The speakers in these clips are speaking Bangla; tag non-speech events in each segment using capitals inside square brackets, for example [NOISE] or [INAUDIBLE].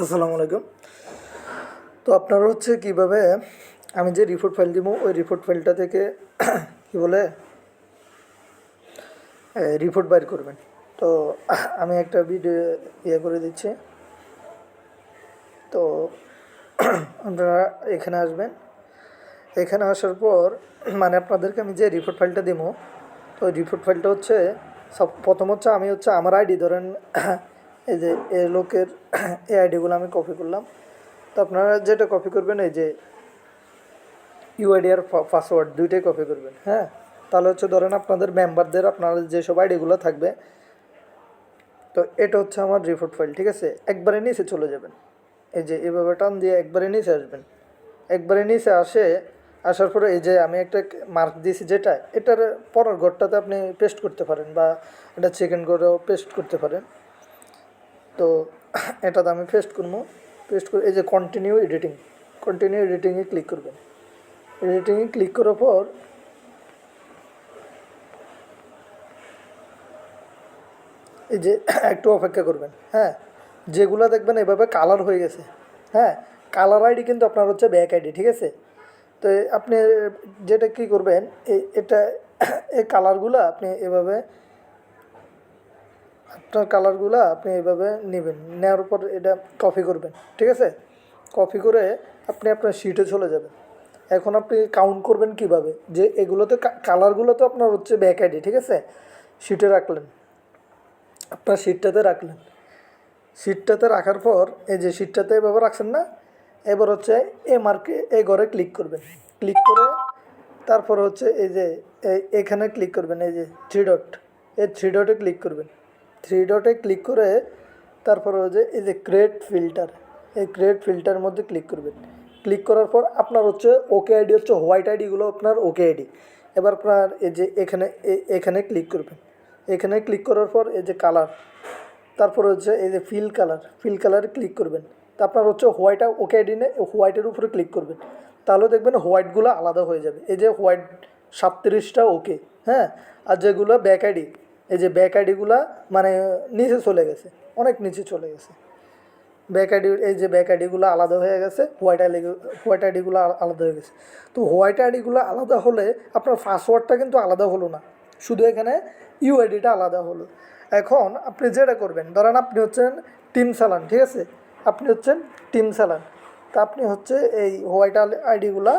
আসসালামু আলাইকুম। তো আপনারা হচ্ছে কীভাবে আমি যে রিপোর্ট ফাইল দিব, ওই রিপোর্ট ফাইলটা থেকে [CLEARS THROAT] কি বলে রিপোর্ট বাইর করবেন। তো আমি একটা ভিডিও ইয়ে করে দিচ্ছি। তো [CLEARS THROAT] আপনারা এখানে আসবেন। এখানে আসার পর মানে আপনাদেরকে আমি যে রিপোর্ট ফাইলটা দিব, তো রিপোর্ট ফাইলটা হচ্ছে, সব প্রথম হচ্ছে আমি হচ্ছে আমার আইডি ধরেন [CLEARS THROAT] এই যে এ লোকের এই আইডিগুলো আমি কপি করলাম। তো আপনারা যেটা কপি করবেন, এই যে ইউআইডি আর পাসওয়ার্ড দুইটাই কপি করবেন হ্যাঁ? তাহলে হচ্ছে ধরেন আপনাদের মেম্বারদের আপনাদের যেসব আইডিগুলো থাকবে, তো এটা হচ্ছে আমার রিপোর্ট ফাইল ঠিক আছে? একবারে নিচে চলে যাবেন। এই যে এভাবে টান দিয়ে একবারে নিচে আসবেন। একবারে নিচে আসে, আসার পরে এই যে আমি একটা মার্ক দিয়েছি যেটা, এটার পরের ঘরটাতে আপনি পেস্ট করতে পারেন বা এটা চিকেন করেও পেস্ট করতে পারেন। তো [CLEARS THROAT] এটাতে আমি পেস্ট করব। পেস্ট করে এই যে কন্টিনিউ এডিটিং কন্টিনিউ এডিটিংয়ে ক্লিক করবেন। এডিটিংয়ে ক্লিক করার পর এই যে [CLEARS THROAT] একটু অপেক্ষা করবেন হ্যাঁ? যেগুলো দেখবেন এভাবে কালার হয়ে গেছে হ্যাঁ? কালার আইডি কিন্তু আপনার হচ্ছে ব্যাক আইডি ঠিক আছে? তো আপনি যেটা কী করবেন এটা [CLEARS THROAT] এই কালারগুলো আপনি এভাবে আপনার কালারগুলো আপনি এভাবে নেবেন। নেওয়ার পর এটা কপি করবেন, ঠিক আছে? কপি করে আপনি আপনার শিটে চলে যাবেন। এখন আপনি কাউন্ট করবেন কীভাবে? যে এগুলোতে কালারগুলো তো আপনার হচ্ছে ব্যাক আইডি ঠিক আছে? শিটে রাখলেন। আপনার শিটটাতে রাখলেন। শিটটাতে রাখার পর এই যে শিটটাতে এভাবে রাখছেন না? এবার হচ্ছে এ মার্কে এ ঘরে ক্লিক করবেন। ক্লিক করে তারপর হচ্ছে এই যে এখানে ক্লিক করবেন। এই যে থ্রি ডট এই থ্রি ডটে ক্লিক করবেন। থ্রি ডটে ক্লিক করে তারপরে হচ্ছে এই যে ক্রিয়েট ফিল্টার এই ক্রিয়েট ফিল্টারের মধ্যে ক্লিক করবেন। ক্লিক করার পর আপনার হচ্ছে ওকে আইডি হচ্ছে হোয়াইট আইডিগুলো আপনার ওকে আইডি এবার আপনার এই যে এখানে এখানে ক্লিক করবেন। এখানে ক্লিক করার পর এই যে কালার তারপর হচ্ছে এই যে ফিল কালার ফিল কালারে ক্লিক করবেন। তা আপনার হচ্ছে হোয়াইটটা ওকে আইডি নে হোয়াইটের উপরে ক্লিক করবেন। তাহলে দেখবেন হোয়াইটগুলো আলাদা হয়ে যাবে। এই যে হোয়াইট সাতত্রিশটা ওকে হ্যাঁ? আর যেগুলো ব্যাক আইডি এই যে ব্যাক আইডিগুলো মানে নিচে চলে গেছে। অনেক নিচে চলে গেছে। ব্যাক আইডি এই যে ব্যাক আইডিগুলো আলাদা হয়ে গেছে হোয়াইট আইডি হোয়াইট আইডিগুলো আলাদা হয়ে গেছে। তো হোয়াইট আইডিগুলো আলাদা হলে আপনার পাসওয়ার্ডটা কিন্তু আলাদা হলো না। শুধু এখানে ইউআইডিটা আলাদা হলো। এখন আপনি যেটা করবেন, ধরেন আপনি হচ্ছেন টিম সালান ঠিক আছে? আপনি হচ্ছেন টিম সালান তা আপনি হচ্ছে এই হোয়াইট আইডিগুলা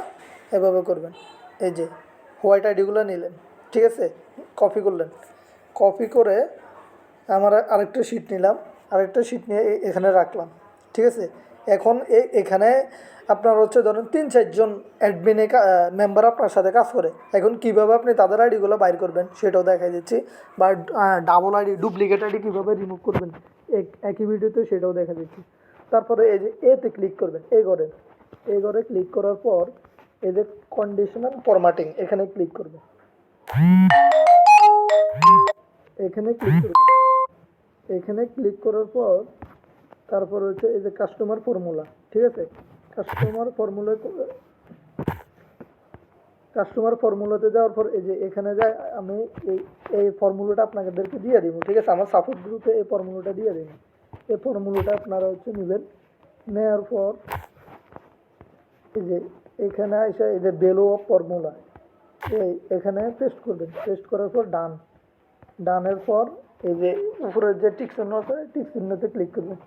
এভাবে করবেন। এই যে হোয়াইট আইডিগুলো নিলেন, ঠিক আছে? কপি করলেন। কপি করে আমার আরেকটা শিট নিলাম। আরেকটা শিট নিয়ে এখানে রাখলাম। ঠিক আছে? এখন এখানে আপনার হচ্ছে ধরুন তিন চারজন অ্যাডমিনে মেম্বার আপনার সাথে কাজ করে। এখন কীভাবে আপনি তাদের আইডিগুলো বাইর করবেন সেটাও দেখা দিচ্ছি। বা ডাবল আইডি ডুপ্লিকেট আইডি কীভাবে রিমুভ করবেন এক- একই ভিডিওতে সেটাও দেখা দিচ্ছি। তারপরে এই যে এতে ক্লিক করবেন এ ঘরে। এ ঘরে ক্লিক করার পর এই যে কন্ডিশনাল ফরম্যাটিং এখানে ক্লিক করবেন। এখানে ক্লিক করবেন এখানে ক্লিক করার পর তারপর হচ্ছে এই যে কাস্টমার ফর্মুলা ঠিক আছে? কাস্টমার ফর্মুলা কাস্টমার ফর্মুলাতে যাওয়ার পর এই যে এখানে যায় আমি এই এই ফর্মুলাটা আপনাদেরকে দিয়ে দিব ঠিক আছে? আমার সাপোর্ট গ্রুপে এই ফর্মুলাটা দিয়ে দিব। এই ফর্মুলাটা আপনারা হচ্ছে নেবেন। নেওয়ার পর এই যে এখানে এসে এই যে বেলো অফ ফর্মুলা এই এখানে পেস্ট করবেন। পেস্ট করার পর ডান ডানের পর, এই যে উপরে যে টিক চিহ্ন আছে টিক চিহ্নতে ক্লিক করবেন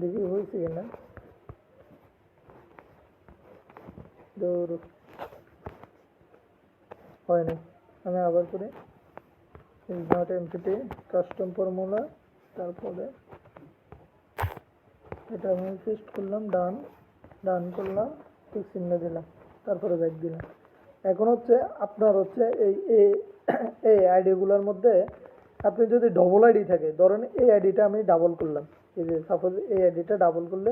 দেখি হয়েছে কিনা। দৌড় হয় নাই। আমি আবার করে নট এমপিটি কাস্টম ফর্মুলা তারপরে এটা আমি পেস্ট করলাম ডান ডান করলাম ঠিক চিহ্ন দিলাম। তারপরে ব্যাক দিলাম। এখন হচ্ছে আপনার হচ্ছে এই এই- আইডিগুলোর মধ্যে আপনি যদি ডবল আইডি থাকে, ধরেন এই আইডিটা আমি ডাবল করলাম। এই যে সাপোজ এই আইডিটা ডাবল করলে,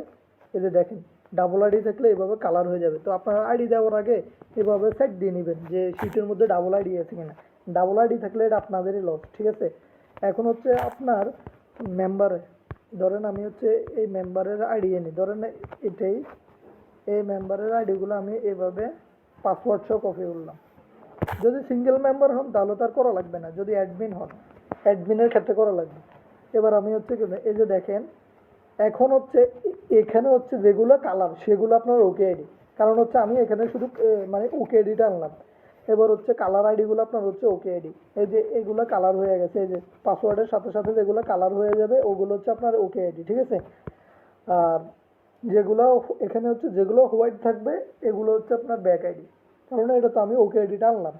এই যে দেখেন ডাবল আইডি থাকলে এভাবে কালার হয়ে যাবে। তো আপনার আইডি দেওয়ার আগে এভাবে সেট দিয়ে নেবেন যে শিটের মধ্যে ডাবল আইডি আছে কিনা। ডাবল আইডি থাকলে এটা আপনাদেরই লস ঠিক আছে? এখন হচ্ছে আপনার মেম্বারে ধরেন আমি হচ্ছে এই মেম্বারের আইডি এনে ধরেন এটাই এই মেম্বারের আইডিগুলো আমি এভাবে পাসওয়ার্ড সহ কপি করলাম। যদি সিঙ্গেল মেম্বার হন, তাহলে তার করা লাগবে না। যদি অ্যাডমিন হন অ্যাডমিনের ক্ষেত্রে করা লাগবে। এবার আমি হচ্ছে কি, এই যে দেখেন, এখন হচ্ছে, এখানে হচ্ছে যেগুলো কালার সেগুলো আপনার ওকে আইডি কারণ হচ্ছে আমি এখানে শুধু মানে ওকে আইডিটা আনলাম। এবার হচ্ছে কালার আইডিগুলো আপনার হচ্ছে ওকে আইডি এই যে এগুলো কালার হয়ে গেছে, এই যে পাসওয়ার্ডের সাথে সাথে যেগুলো কালার হয়ে যাবে, ওগুলো হচ্ছে আপনার ওকে আইডি ঠিক আছে? আর যেগুলো এখানে হচ্ছে যেগুলো হোয়াইট থাকবে, এগুলো হচ্ছে আপনার ব্যাক আইডি কারণ এটা তো আমি ওকে আইডিটা আনলাম।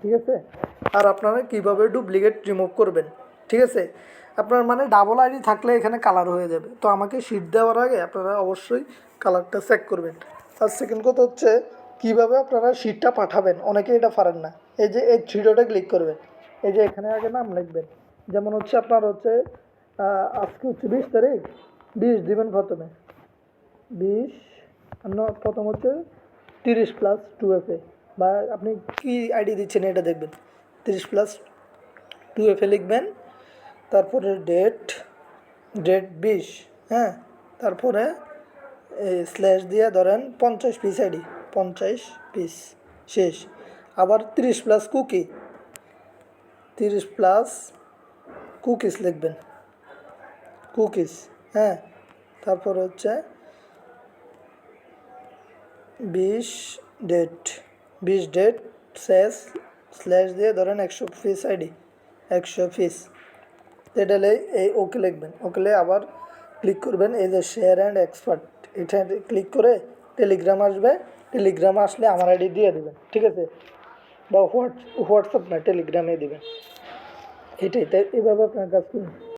ঠিক আছে? আর আপনারা কীভাবে ডুপ্লিকেট রিমুভ করবেন? ঠিক আছে? আপনার মানে ডাবল আইডি থাকলে এখানে কালার হয়ে যাবে। তো আমাকে শিট দেওয়ার আগে আপনারা অবশ্যই কালারটা চেক করবেন। আর সেকেন্ড কথা হচ্ছে, কীভাবে আপনারা শিটটা পাঠাবেন? অনেকে এটা পারেন না। এই যে এই থ্রিডোটা ক্লিক করবেন। এই যে এখানে আগে নাম লিখবেন। যেমন হচ্ছে আপনার হচ্ছে আজকে হচ্ছে বিশ তারিখ। বিশ দিবেন প্রথমে। বিশ প্রথম হচ্ছে তিরিশ প্লাস টু এফ বা আপনি কি আইডি দিচ্ছেন এটা দেখবেন। তিরিশ প্লাস টু এফ লিখবেন, তারপরে ডেট ডেট বিশ হ্যাঁ? তারপরে স্ল্যাশ দিয়ে ধরেন পঞ্চাশ পিস আইডি পঞ্চাশ পিস শেষ। আবার তিরিশ প্লাস কুকি তিরিশ প্লাস কুকিস লিখবেন। কুকিস হ্যাঁ? তারপর হচ্ছে বিশ ডেট বিশ ডেট শেষ স্ল্যাশ দিয়ে ধরেন একশো পিস আইডি, একশো পিস এটালে এই ওকে লিখবেন। ওকেলে আবার ক্লিক করবেন। এই যে শেয়ার অ্যান্ড এক্সপার্ট এটা ক্লিক করে টেলিগ্রাম আসবে। টেলিগ্রাম আসলে আমার আইডি দিয়ে দেবেন। ঠিক আছে? বা হোয়াটস, হোয়াটসঅ্যাপ না টেলিগ্রামে দিবেন। এটাই, তাই এভাবে আপনার কাজ করুন।